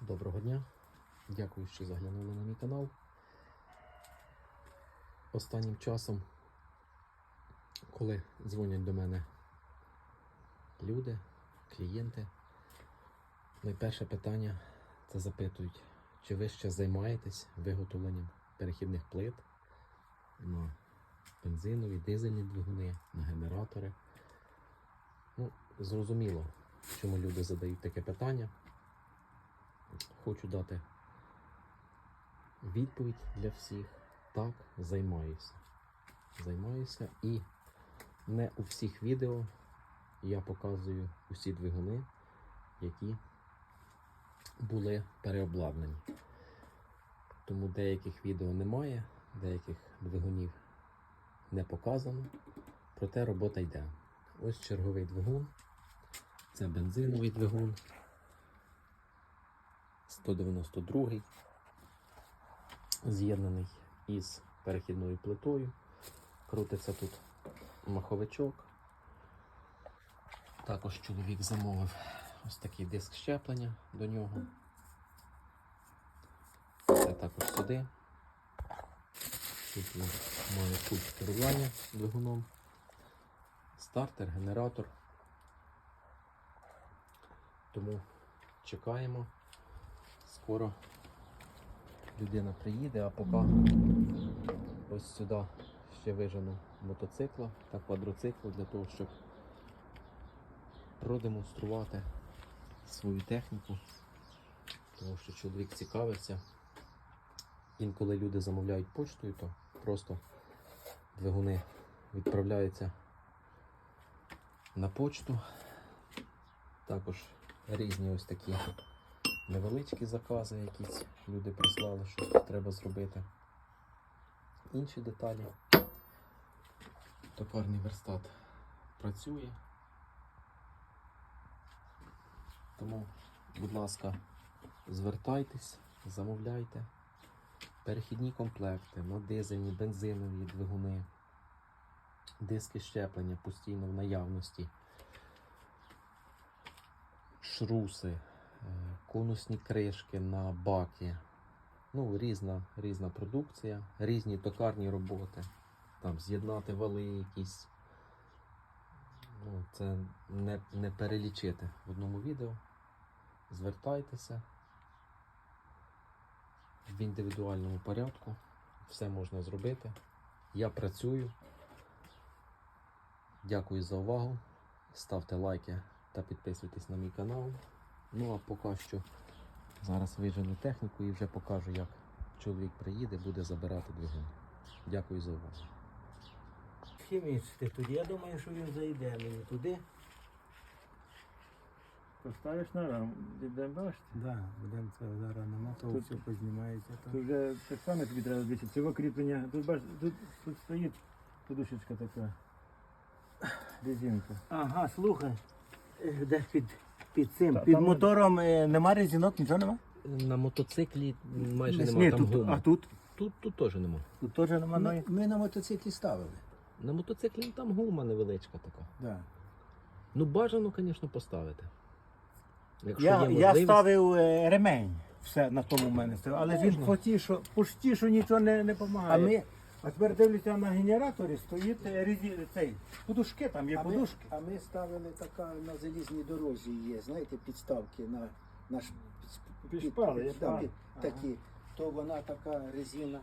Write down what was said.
Доброго дня. Дякую, що заглянули на мій канал. Останнім часом, коли дзвонять до мене люди, клієнти, найперше питання це запитують, чи ви ще займаєтесь виготовленням перехідних плит на бензинові, дизельні двигуни, на генератори. Ну, зрозуміло, чому люди задають таке питання. Хочу дати відповідь для всіх. Так, займаюся. Займаюся і не у всіх відео я показую усі двигуни, які були переобладнані. Тому деяких відео немає, деяких двигунів не показано, проте робота йде. Ось черговий двигун. Це бензиновий двигун. 192 з'єднаний із перехідною плитою. Крутиться тут маховичок. Також чоловік замовив ось такий диск щеплення до нього. Це також сюди. Тут має пульт керування двигуном, стартер, генератор. Тому чекаємо. Скоро людина приїде, а поки ось сюди ще вижену мотоцикла та квадроцикл для того, щоб продемонструвати свою техніку. Тому що чоловік цікавився. Інколи люди замовляють почтою, то просто двигуни відправляються на почту. Також різні ось такі невеличкі закази, якісь люди прислали, щось треба зробити. Інші деталі. Токарний верстат працює. Тому, будь ласка, звертайтесь, замовляйте. Перехідні комплекти на дизельні, бензинові двигуни, диски щеплення постійно в наявності, шруси, конусні кришки на баки. Ну, різна, різна продукція, різні токарні роботи. Там з'єднати вали якісь. Ну, це не, не перелічити в одному відео. Звертайтеся в індивідуальному порядку. Все можна зробити. Я працюю. Дякую за увагу. Ставте лайки та підписуйтесь на мій канал. Ну а поки що зараз вижену техніку і вже покажу, як чоловік приїде, буде забирати двигун. Дякую за увагу. Хімічити туди. Я думаю, що він зайде мені туди. Поставиш на раму, де бачите? Да, будемо це зараз нема, то Тут- все познімається. Тут вже так само тобі треба дивитися. Цього кріплення. Тут бач, тут, тут стоїть подушечка така. Резинка. Ага, слухай. е, Де під, під цим, Та- під там- мотором е, нема резинок, нічого нема? На мотоциклі майже Ні, немає там тут, гуми. а тут? Тут, тут теж нема. Тут теж нема. Ми, ну, ми на мотоциклі ставили. На мотоциклі ну, там гума невеличка така. Да. Ну бажано, звісно, поставити. Якщо Я, є я можливість. ставив е, ремень. Все на тому в мене стояв. Але він Можна. що, почти нічого не, не А допомагає. ми, А тепер дивлюся на генераторі, стоїть е, резі... цей, подушки, там є а, ми, подушки. а ми ставили така на залізній дорозі є, знаєте, підставки на наш Пішпали, да, пар. такі, то вона така резина.